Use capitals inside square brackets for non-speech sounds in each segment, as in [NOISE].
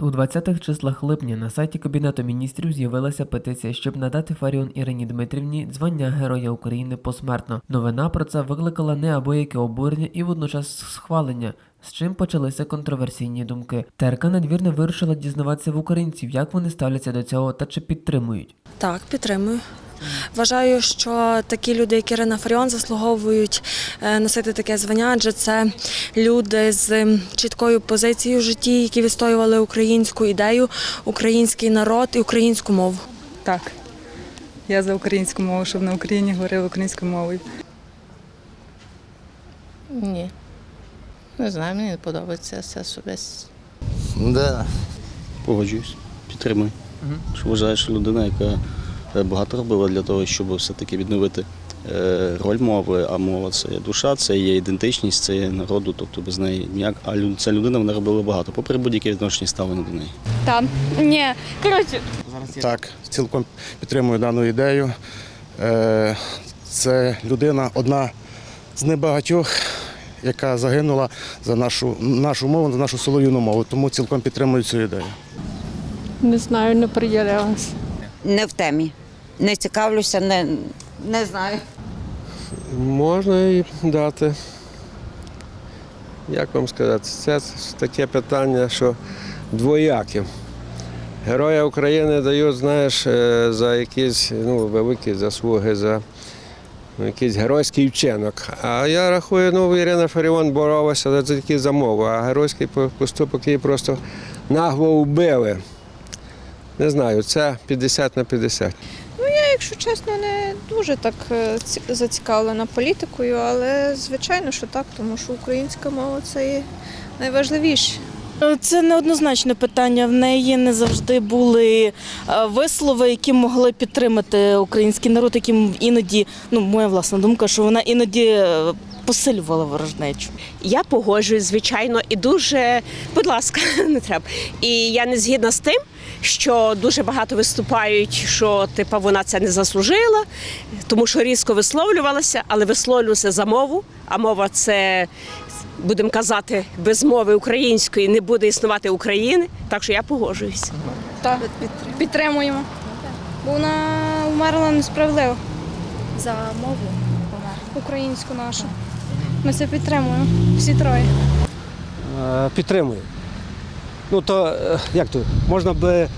У 20-х числах липня на сайті Кабінету міністрів з'явилася петиція, щоб надати Фаріон Ірині Дмитрівні звання Героя України посмертно. Новина про це викликала неабияке обурення і водночас схвалення. З чим почалися контроверсійні думки. ТРК надвірне вирішила дізнаватися в українців, як вони ставляться до цього та чи підтримують. Так, підтримую. Вважаю, що такі люди, як Ірина Фаріон, заслуговують е, носити таке звання, адже це люди з чіткою позицією в житті, які відстоювали українську ідею, український народ і українську мову. Так. Я за українську мову, щоб на Україні говорили українською мовою. Ні. Не знаю, мені не подобається це особисто. Да. Погоджуюсь, підтримую. Що вважаю, що людина, яка багато робила для того, щоб все-таки відновити е, роль мови, а мова це є душа, це є ідентичність, це є народу, тобто без неї ніяк. А ця людина вона робила багато, попри будь-яке відношення ставлення до неї. Там ні, коротше, Так, цілком підтримую дану ідею. Е, Це людина одна з небагатьох, яка загинула за нашу, нашу мову, за нашу солов'їну мову. Тому цілком підтримую цю ідею. не знаю, не приділялась. Не в темі. Не цікавлюся, не, не знаю. Можна і дати. Як вам сказати, це таке питання, що двояке. Героя України дають, знаєш, е, за якісь ну, великі заслуги, за якийсь геройський вчинок. А я рахую, ну, Ірина Фаріон боролася за тільки за мову, а геройський поступок її просто нагло вбили. Не знаю, це 50 на 50. Якщо чесно, не дуже так е, ці- зацікавлена політикою, але звичайно, що так, тому що українська мова це є найважливіше. Це неоднозначне питання. В неї не завжди були е, вислови, які могли підтримати український народ, яким іноді, ну моя власна думка, що вона іноді е, посилювала ворожнечу. Я погоджуюсь, звичайно, і дуже, будь ласка, [LAUGHS] не треба. І я не згідна з тим, що дуже багато виступають, що типа вона це не заслужила, тому що різко висловлювалася, але висловлювалася за мову. А мова це, будемо казати, без мови української не буде існувати України. Так що я погоджуюсь. Так, підтримуємо. Бо вона вмерла несправедливо. За мову українську нашу. Ми це підтримуємо. Всі троє. Е, Підтримую. Ну то е, як то можна би е,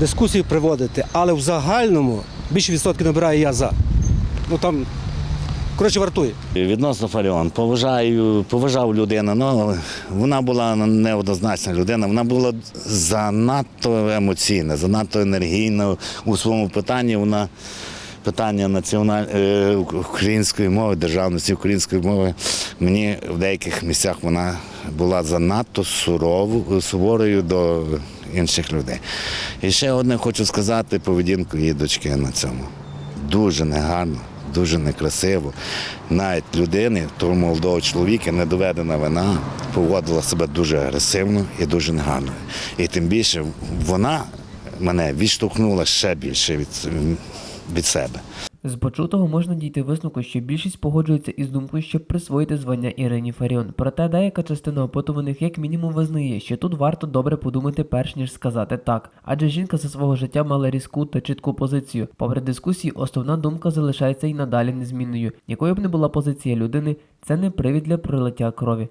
дискусію приводити, але в загальному більше відсотків набираю я за. Ну там коротше вартує. Відносно Фаріон, поважаю, поважав людину, але вона була неоднозначна людина, вона була занадто емоційна, занадто енергійна у своєму питанні. Вона питання національ... е, української мови, державності української мови. Мені в деяких місцях вона була занадто суровою, суворою до інших людей. І ще одне хочу сказати поведінку її дочки на цьому. Дуже негарно, дуже некрасиво. Навіть людини, того молодого чоловіка, не доведена вина, поводила себе дуже агресивно і дуже негарно. І тим більше вона мене відштовхнула ще більше від, від себе. З почутого можна дійти висновку, що більшість погоджується із думкою, щоб присвоїти звання Ірині Фаріон. Проте деяка частина опитуваних як мінімум визнає, що тут варто добре подумати, перш ніж сказати так. Адже жінка за свого життя мала різку та чітку позицію. Попри дискусії, основна думка залишається і надалі незмінною. Якою б не була позиція людини, це не привід для пролиття крові.